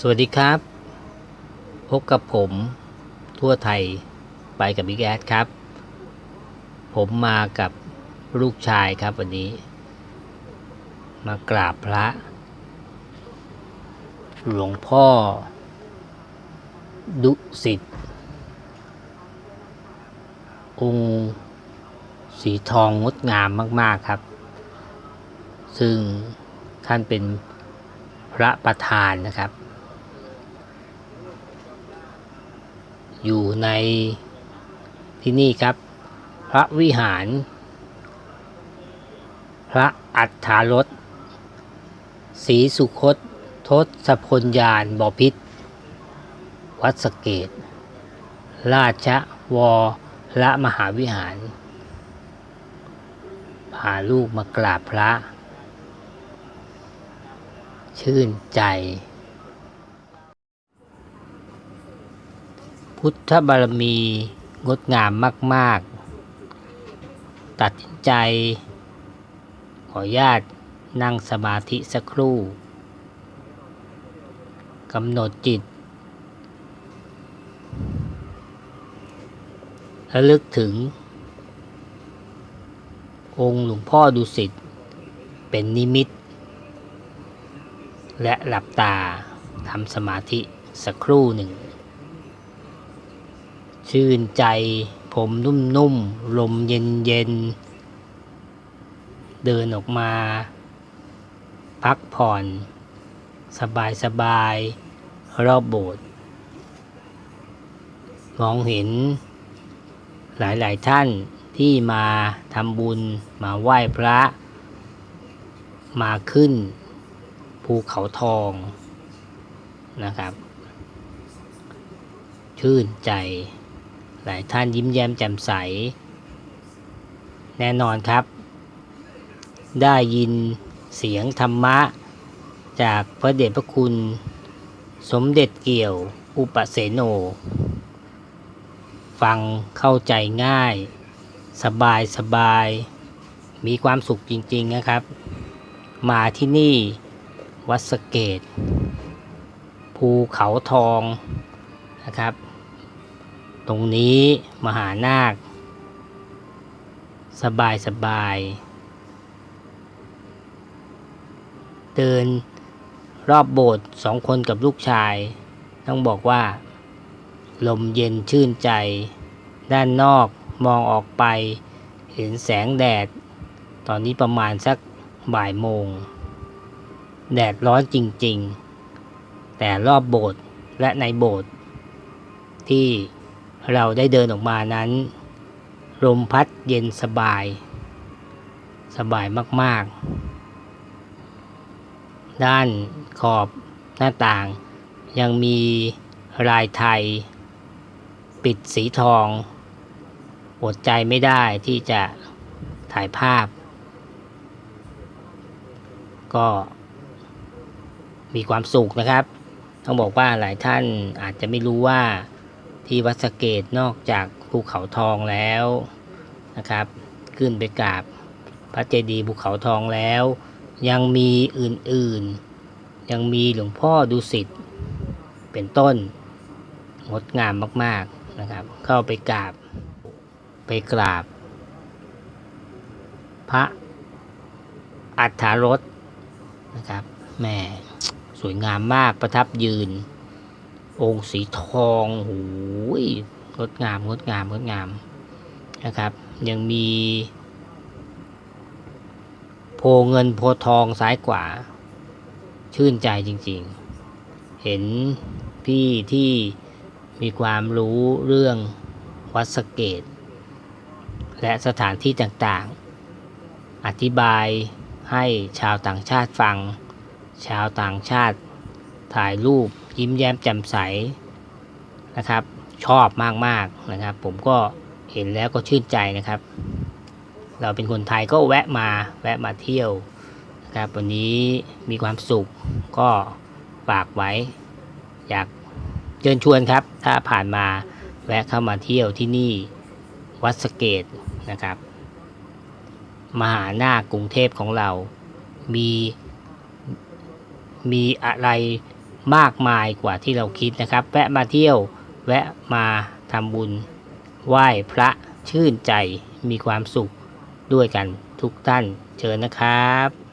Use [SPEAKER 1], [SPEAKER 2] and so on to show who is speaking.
[SPEAKER 1] สวัสดีครับ พบกับผมทั่วไทยไปกับบิ๊กแอดครับ ผมมากับลูกชายครับวันนี้ มากราบพระ หลวงพ่อ ดุสิตองค์สีทองงดงามมาก ๆ ครับ ซึ่งท่านเป็นพระประธานนะครับ อยู่ในที่นี่ครับ พระวิหาร พระอัฏฐารสศรีสุคตทศพลยานบพิษวัดสเกต ราชวรมหาวิหาร พาลูกมากราบพระ ชื่นใจ พุทธบารมีงดงามมาก ๆ ตัดสินใจ ขออนุญาตนั่งสมาธิสักครู่กำหนดจิตระลึกถึง องค์หลวงพ่อดุสิตเป็นนิมิต และหลับตาทำสมาธิสักครู่หนึ่ง ชื่นใจ ผมนุ่มๆ ลมเย็นๆ เดินออกมา พักผ่อน สบายๆ รอบโบสถ์มองเห็น หลายๆท่านที่มาทำบุญมาไหว้พระ มาขึ้น ภูเขาทองนะครับ ชื่นใจ หลายท่านยิ้มแย้มแจ่มใส แน่นอนครับ ได้ยินเสียงธรรมะ จากพระเดชพระคุณ สมเด็จเกี่ยวอุปเสโน ฟังเข้าใจง่าย สบายสบาย มีความสุขจริง ๆนะครับ มาที่นี่วัดสเกต ภูเขาทองนะครับ ตรงนี้มหานาค สบายสบาย เดินรอบโบสถ์สองคนกับลูกชาย ต้องบอกว่า ลมเย็นชื่นใจ ด้านนอกมองออกไป เห็นแสงแดด ตอนนี้ประมาณสักบ่ายโมง แดดร้อนจริง ๆ แต่รอบโบสถ์และในโบสถ์ที่ เราได้เดินออกมานั้น ลมพัดเย็นสบาย สบายมากๆ ด้านขอบหน้าต่าง ยังมีลายไทย ปิดสีทอง อดใจไม่ได้ที่จะถ่ายภาพ ก็มีความสุขนะครับ ต้องบอกว่าหลายท่านอาจจะไม่รู้ว่า ที่วัดสเกตนอกจากภูเขาทองแล้วนะครับ ขึ้นไปกราบพระเจดีย์ภูเขาทองแล้ว ยังมีอื่นๆ ยังมีหลวงพ่อดุสิตเป็นต้นงดงามมากๆนะครับ เข้าไปกราบไปกราบ พระอัฏฐารสนะครับแหม่สวยงามมากประทับยืน องค์สีทองหูยงดงามงดงามงดงามนะครับ ยังมีโพเงินโพทองซ้ายขวา ชื่นใจจริงๆ เห็นพี่ที่มีความรู้เรื่องวัดสเกต และสถานที่ต่างๆ อธิบายให้ชาวต่างชาติฟัง ชาวต่างชาติถ่ายรูป ยิ้มแย้มแจ่มใสนะครับ ชอบมากๆนะครับ ผมก็เห็นแล้วก็ชื่นใจนะครับ เราเป็นคนไทยก็แวะมาแวะมาเที่ยวนะครับวันนี้มีความสุขก็ฝากไว้ อยากเชิญชวนครับ ถ้าผ่านมาแวะเข้ามาเที่ยวที่นี่วัดสเกตนะครับ มหาหน้ากรุงเทพของเรา มี มีอะไร มากมายกว่าที่เราคิดนะครับ แวะมาเที่ยว แวะมาทำบุญ ไหว้พระชื่นใจมีความสุขด้วยกันทุกท่านเชิญนะครับ